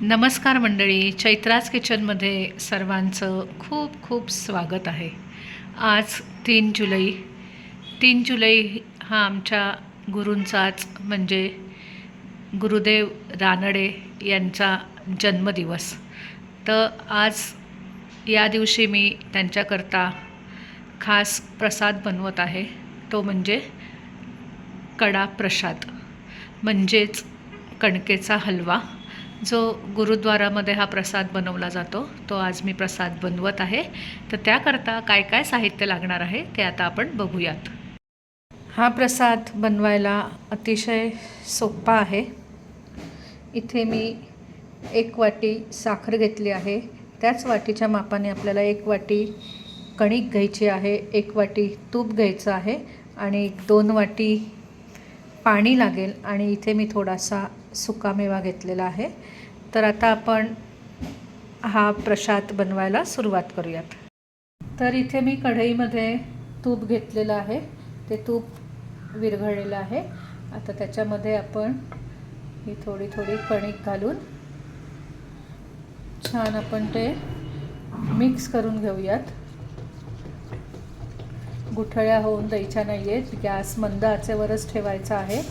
नमस्कार मंडळी चैत्राज किचनमध्ये सर्वांचं खूप खूप स्वागत आहे. आज तीन जुलै तीन जुलै हा आमच्या गुरूंचाच म्हणजे गुरुदेव रानडे यांचा जन्मदिवस. तर आज या दिवशी मी त्यांच्याकरता खास प्रसाद बनवत आहे. तो म्हणजे कडा प्रसाद म्हणजेच कणकेचा हलवा. जो गुरुद्वारामध्ये हा प्रसाद बनवला जातो तो आज मी प्रसाद बनवत आहे. तर त्याकरता काय काय साहित्य लागणार आहे ते आता आपण बघूयात. हा प्रसाद बनवायला अतिशय सोपा आहे. इथे मी एक वाटी साखर घेतली आहे. त्याच वाटीच्या मापाने आपल्याला एक वाटी कणिक घ्यायची आहे एक वाटी तूप घ्यायचं आहे आणि दोन वाटी पाणी लागेल आणि इथे मी थोडासा सुकामेवा घेतलेला आहे. तर आता आपण हा प्रसाद बनवायला सुरुवात करूयात. तर इथे मी कढईमध्ये तूप घेतलेलं आहे. ते तूप विरघळलेलं आहे. आता त्याच्यामध्ये आपण ही थोडी थोडी कणिक घालून छान आपण ते मिक्स करून घेऊयात. गुठळ्या होऊन द्यायच्या नाही आहेत गॅस मंद आचेवरच ठेवायचा आहे.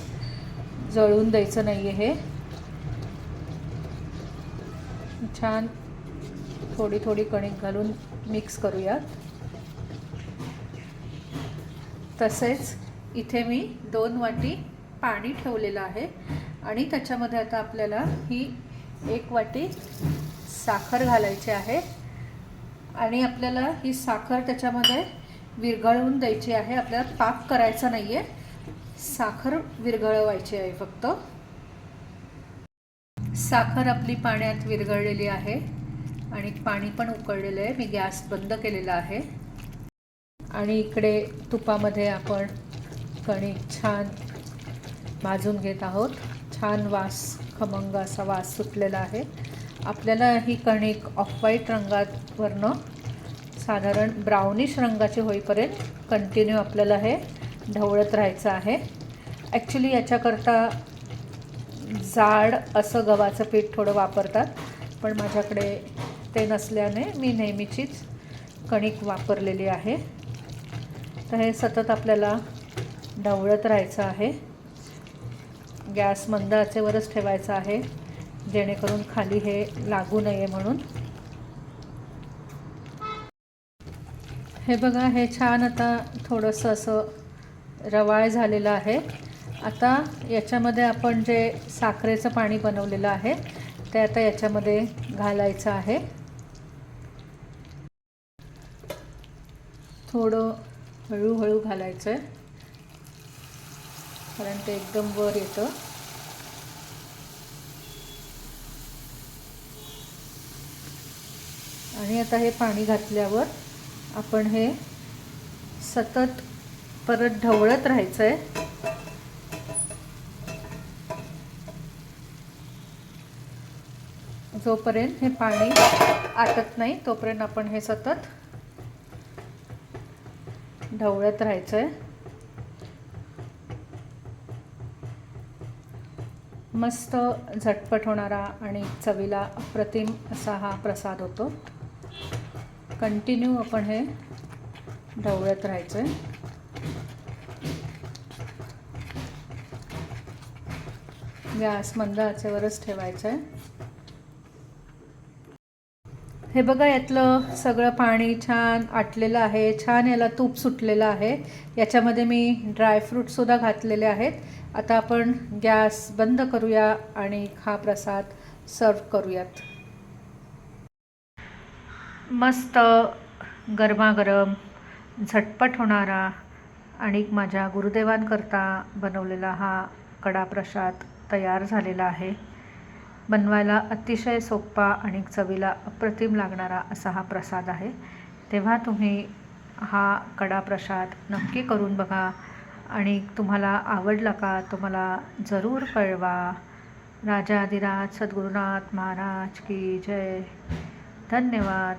जळून द्यायचं नाही आहे हे. छान थोडी थोडी कणिक घालून मिक्स करूयात. तसेच इथे मी दोन वाटी पाणी ठेवलेलं आहे आणि त्याच्यामध्ये आता आपल्याला ही एक वाटी साखर घालायची आहे. आणि आपल्याला ही साखर त्याच्यामध्ये विरघळवून द्यायची आहे. आपल्याला पाक करायचा नाही आहे साखर विरघळवायची आहे फक्त. साखर आपली पाण्यात विरघळलेली आहे आणि पाणी पण उकळलेलं आहे. मी गॅस बंद केलेला आहे. आणि इकडे तुपामध्ये आपण कणिक छान भाजून घेत आहोत. छान वास खमंग असा वास सुटलेला आहे. आपल्याला ही कणिक ऑफ व्हाईट रंगावरनं साधारण ब्राउनिश रंगाचे होईपर्यंत कंटिन्यू आपल्याला हे ढवळत राहायचं आहे. ॲक्च्युली याच्याकरता जाड असं गव्हाचं पीठ थोडं वापरतात. पण माझ्याकडे ते नसल्याने मी नेहमीचीच कणिक वापरलेली आहे. तर हे सतत आपल्याला ढवळत राहायचं आहे. गॅस मंद आचेवरच ठेवायचा आहे. जेणेकरून खाली हे लागू नये म्हणून. हे बघा हे छान आता थोडंसं असं रवाळ झालेलं आहे. आता याच्यामध्ये आपण जे साखरेचं पाणी बनवलेलं आहे ते आता याच्यामध्ये घालायचं आहे. थोडं हळूहळू घालायचं आहे कारण ते एकदम वर येतं. आणि आता हे पाणी घातल्यावर आपण हे सतत परत ढवळत राहायचं आहे जोपर्यंत हे पाणी आटत नाही तोपर्यंत आपण हे सतत ढवळत राहायचं आहे मस्त झटपट होणारा आणि चवीला अप्रतिम असा हा प्रसाद होतो. कंटिन्यू आपण हे ढवळत राहायचं आहे गॅस मंद आचेवरच ठेवायचं आहे. हे बघा यातलं सगळं पाणी छान आटलेलं आहे. छान याला तूप सुटलेलं आहे. याच्यामध्ये मी ड्रायफ्रूटसुद्धा घातलेले आहेत. आता आपण गॅस बंद करूया आणि हा प्रसाद सर्व करूयात. मस्त गरमागरम झटपट होणारा आणि माझ्या गुरुदेवांकरता बनवलेला हा कडा प्रसाद. तयार झालेला आहे. बनवायला अतिशय सोपा आणि चवीला अप्रतिम लागणारा असा हा प्रसाद आहे. तेव्हा तुम्ही हा कडा प्रसाद नक्की करून बघा. आणि तुम्हाला आवडला का तुम्हाला जरूर कळवा. राजा राजाधिराज सद्गुरुनाथ महाराज की जय. धन्यवाद.